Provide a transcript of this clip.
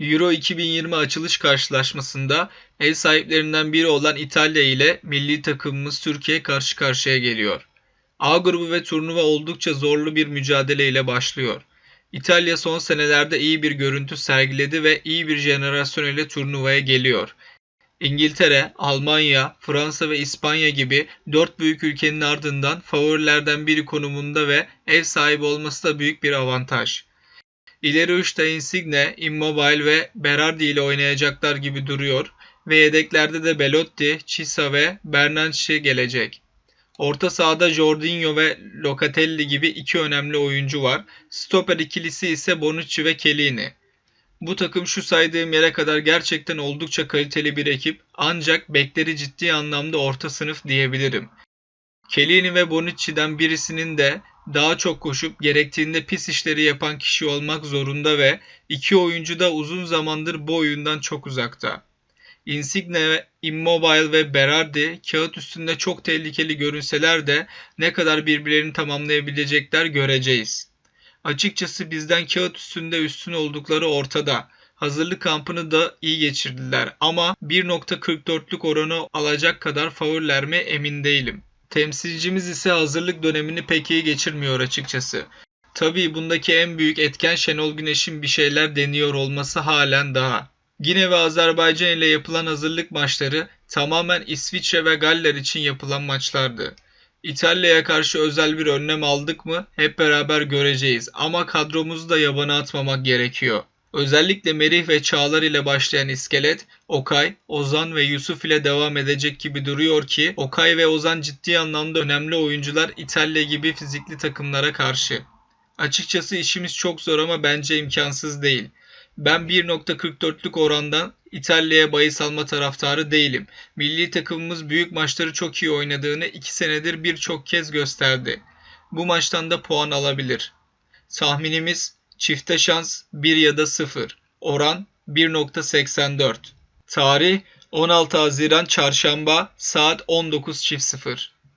Euro 2020 açılış karşılaşmasında ev sahiplerinden biri olan İtalya ile milli takımımız Türkiye karşı karşıya geliyor. A grubu ve turnuva oldukça zorlu bir mücadele ile başlıyor. İtalya son senelerde iyi bir görüntü sergiledi ve iyi bir jenerasyon ile turnuvaya geliyor. İngiltere, Almanya, Fransa ve İspanya gibi dört büyük ülkenin ardından favorilerden biri konumunda ve ev sahibi olması da büyük bir avantaj. İleri uçta Insigne, Immobile ve Berardi ile oynayacaklar gibi duruyor ve yedeklerde de Belotti, Chisa ve Bernanke gelecek. Orta sahada Jorginho ve Locatelli gibi iki önemli oyuncu var. Stoper ikilisi ise Bonucci ve Chiellini. Bu takım şu saydığım yere kadar gerçekten oldukça kaliteli bir ekip ancak bekleri ciddi anlamda orta sınıf diyebilirim. Chiellini ve Bonucci'den birisinin de daha çok koşup gerektiğinde pis işleri yapan kişi olmak zorunda ve iki oyuncu da uzun zamandır bu oyundan çok uzakta. Insigne, Immobile ve Berardi kağıt üstünde çok tehlikeli görünseler de ne kadar birbirlerini tamamlayabilecekler göreceğiz. Açıkçası bizden kağıt üstünde üstün oldukları ortada. Hazırlık kampını da iyi geçirdiler ama 1.44'lük oranı alacak kadar favoriler mi emin değilim. Temsilcimiz ise hazırlık dönemini pek iyi geçirmiyor açıkçası. Tabii bundaki en büyük etken Şenol Güneş'in bir şeyler deniyor olması halen daha. Gine ve Azerbaycan ile yapılan hazırlık maçları tamamen İsviçre ve Galler için yapılan maçlardı. İtalya'ya karşı özel bir önlem aldık mı hep beraber göreceğiz ama kadromuzu da yabana atmamak gerekiyor. Özellikle Merih ve Çağlar ile başlayan iskelet Okay, Ozan ve Yusuf ile devam edecek gibi duruyor ki Okay ve Ozan ciddi anlamda önemli oyuncular İtalya gibi fizikli takımlara karşı. Açıkçası işimiz çok zor ama bence imkansız değil. Ben 1.44'lük orandan İtalya'ya bahis alma taraftarı değilim. Milli takımımız büyük maçları çok iyi oynadığını 2 senedir birçok kez gösterdi. Bu maçtan da puan alabilir. Tahminimiz çifte şans 1 ya da 0. Oran 1.84. Tarih 16 Haziran Çarşamba saat 19.00